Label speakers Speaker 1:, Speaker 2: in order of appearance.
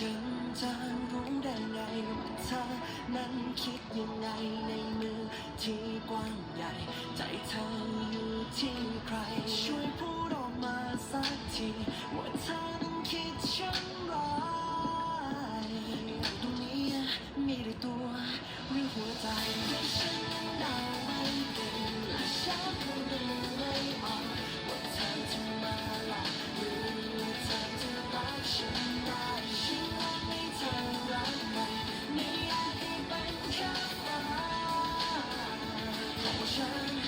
Speaker 1: ฉันจะรู้ได้ไงว่าเธอนั้นคิดยังไงในมือที่กว้างใหญ่ ใจเธออยู่ที่ใคร ช่วยพูดออกมาสักที ว่าเธอนั้นคิดเช่นไรตรงนี้มีแต่ตัวหรือหัวใจ sunshine.